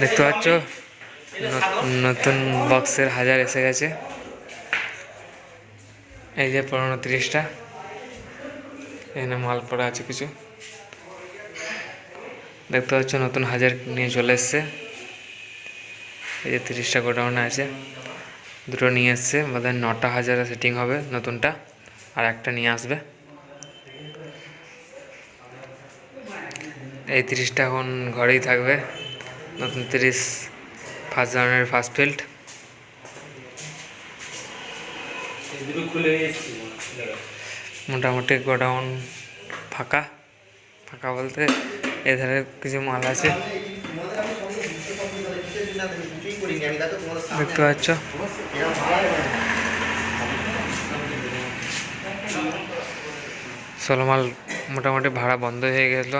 দেখতে পাচ্ছ? নতুন বক্সের হাজার এসে গেছে। এই যে পুরোনো তিরিশটা। এখানে মাল পড়া আছে কিছু। দেখতে পাচ্ছ, নতুন হাজার নিয়ে চলে এসছে। এই যে তিরিশটা গোডাউনে আছে। দুটো নিয়ে এসছে। বোধহয় নটা হাজারে সেটিং হবে নতুনটা। আর একটা নিয়ে আসবে। এই তিরিশটা এখন ঘরেই থাকবে। নতুন তিরিশ ফার্স্ট জানুয়ারির ফার্স্ট ফিল্ড মোটামুটি গোডাউন ফাঁকা। ফাঁকা বলতে এধারে কিছু মাল আছে। দেখতে পাচ্ছ? ষোলো মাল মোটামুটি ভাড়া বন্ধ হয়ে গেল।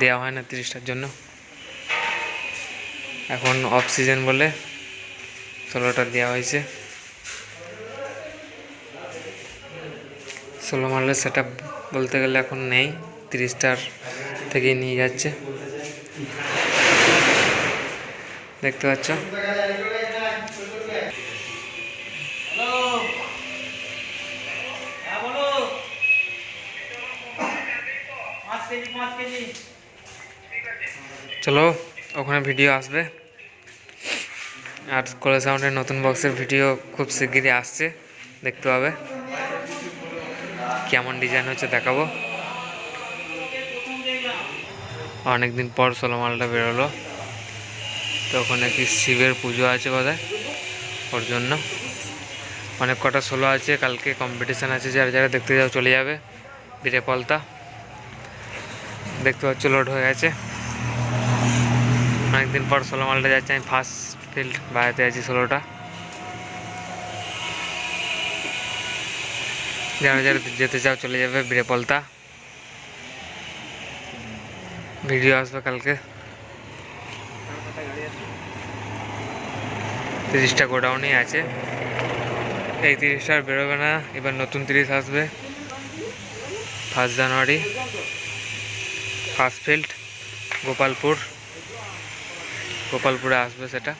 দেওয়া হয় না তিরিশটার জন্য। এখন অফ সিজন বলে ষোলোটা দেওয়া হয়েছে। ষোলো মালের সেট বলতে গেলে এখন নেই, তিরিশটার থেকেই নিয়ে যাচ্ছে। দেখতে পাচ্ছ? চলো, ওখানে ভিডিও আসবে। আর কলে সাউন্ডের নতুন বক্সের ভিডিও খুব শিগগিরই আসছে, দেখতে পাবে। কেমন ডিজাইন হচ্ছে দেখাবো। অনেক দিন পর ষোলো মালটা বেরোলো। তো ওখানে কি শিবের পুজো আছে বোধহয়, ওর জন্য। অনেক কটা সোলো আছে, কালকে কম্পিটিশান আছে, যারা যারা দেখতে যাও চলে যাবে। বিরে পলতা দেখতে পাচ্ছ লোড হয়ে গেছে। অনেকদিন পর ষোলো মালটা যাচ্ছে, আমি ফার্স্ট ফিল্ড বাইরেতে আছি ষোলোটা। যারা যারা যেতে চাও চলে যাবে বিরেপলতা। ভিডিও আসবে কালকে। তিরিশটা গোডাউনই আছে। এই তিরিশটা আর বেরোবে না, এবার নতুন তিরিশ আসবে। First January. First field, Gopalpur. গোপালপুরে আসবে সেটা।